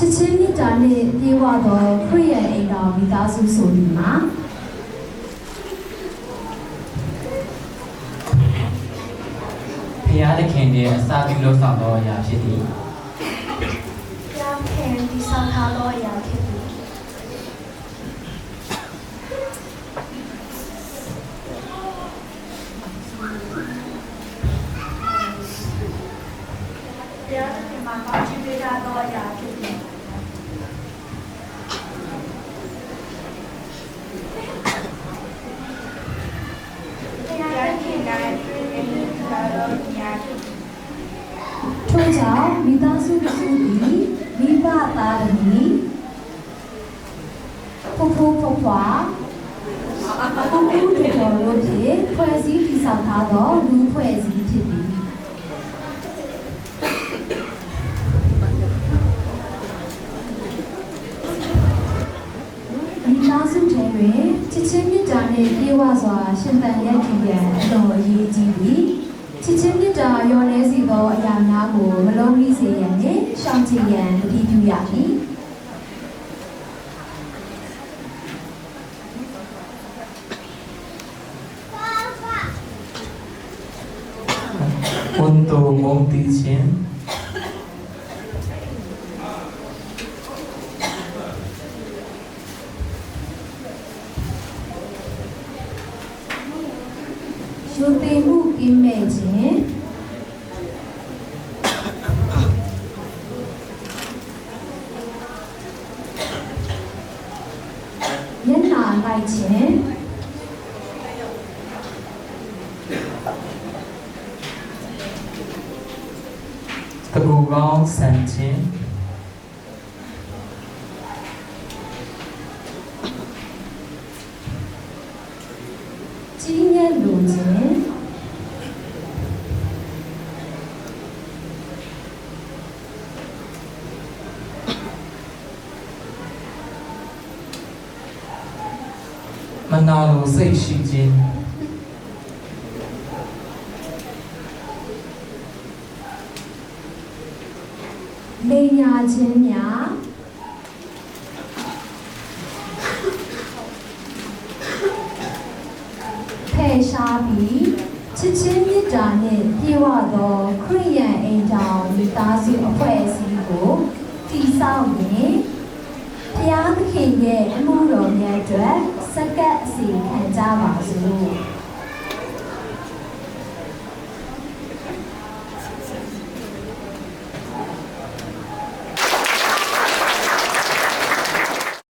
ချစ်ချင်းမြတ်တာနှင့်ပြေဝသောခရိယန်အိမ်တော်မိသားစုဆိုဒီမှာဖျားသခင်ရဲ့အစာပြုလို့ဆောင်သောအရာဖြစ်သည်ပြောင်းခင်ဒီဆောင်ထားသောအရာဖြစ်သည်တရားသခင်မှာကောင်းချီးပေးထားသောအရာဖြစ်သည်တရားသခင်၌တွေ့မြင်ထားသောအရာဖြစ် uma parte pregatória aqui. 초자 미다수비수비 미바다르니 포포포파 포포포포로지 포에시 비상타더 루 포에시 티 မိသားစုထဲတွင်ချစ်ချင်းမြတ်တာနှင့်ပြေဝစွာရှင်သန်ရပ်တည်ရန်အလွန်အရေးကြီးသည်ချစ်ချင်းမြတ်တာရောနေစီသောအရာများကိုမလုံးမိစေရန်နှင့်ရှောင်ကျဉ်ရန်တတိပြုရမည်ဝန်တိုမုံတီချင်း 조 배우 김매진 옛날 나이친 Google Sentin Chính nhân đủ chính မြတ်လိုခြင်းမနာလိုစိတ်ရှိခြင်းလိန်ညာခြင်းများဖယ်ရှားပြီးချစ်ချင်းမြတ်တာနှင့်ပြေဝသောခရိယန်အိမ်တော်မိသားစုအဖွဲ့အစည်းကိုတည်ဆောက်ရင်ဘုရားသခင်ရဲ့အမှုတော်မြတ်အတွက် စက္ကပ်အစီခံကြပါစို့